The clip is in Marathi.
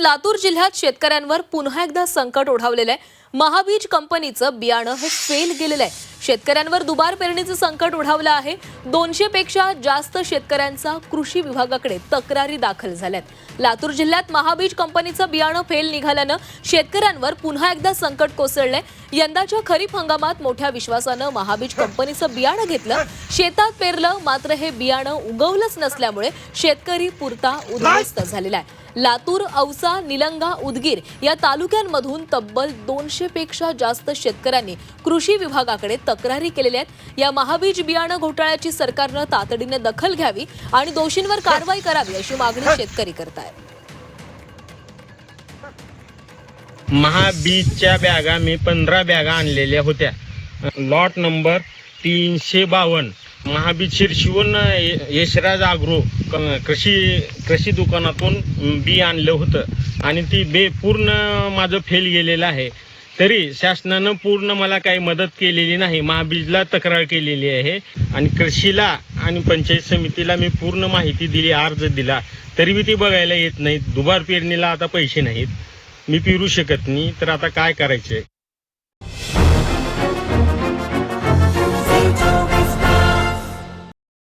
लातूर जिल्ह्यात शेतकऱ्यांवर पुन्हा एकदा संकट ओढावलेलं आहे. महाबीज कंपनीचं बियाणं हे फेल गेलेलं आहे. शेतकऱ्यांवर दुबार पेरणीचं संकट ओढावलं आहे. दोनशे पेक्षा जास्त शेतकऱ्यांचा कृषी विभागाकडे तक्रारी दाखल झाल्यात. लातूर जिल्ह्यात महाबीज कंपनीचं बियाणं फेल निघाल्यानं शेतकऱ्यांवर पुन्हा एकदा संकट कोसळलंय. यंदाच्या खरीप हंगामात मोठ्या विश्वासानं महाबीज कंपनीचं बियाणं घेतलं. शेतात पेरलं मात्र हे बियाणं उगवलंच नसल्यामुळे शेतकरी पुरता उद्ध्वस्त झालेला आहे. लातूर औसा निलंगा उदगीर या तालुक्यांमधून तब्बल दोनशे पेक्षा जास्त शेतकऱ्यांनी कृषी विभागाकडे तक्रारी केलेल्या आहेत. या महाबीज बियाणं घोटाळ्याची सरकारनं तातडीने दखल घ्यावी आणि दोषींवर कारवाई करावी अशी मागणी शेतकरी करतायत. महाबीजच्या बॅगा मी पंधरा बॅगा आणलेल्या होत्या. लॉट नंबर तीनशे बावन्न. महाबीज शिरशिवून यशराज आग्रो कृषी कृषी दुकानातून बी आणलं होतं. आणि ती बे पूर्ण माझं फेल गेलेलं आहे. तरी शासनानं पूर्ण मला काही मदत केलेली नाही. महाबीजला तक्रार केलेली आहे. आणि कृषीला आणि पंचायत समितीला मी पूर्ण माहिती दिली अर्ज दिला. तरी बी ती बघायला येत नाहीत. दुबार पेरणीला आता पैसे नाहीत. मी पेरू शकत नाही. तर आता काय करायचंय?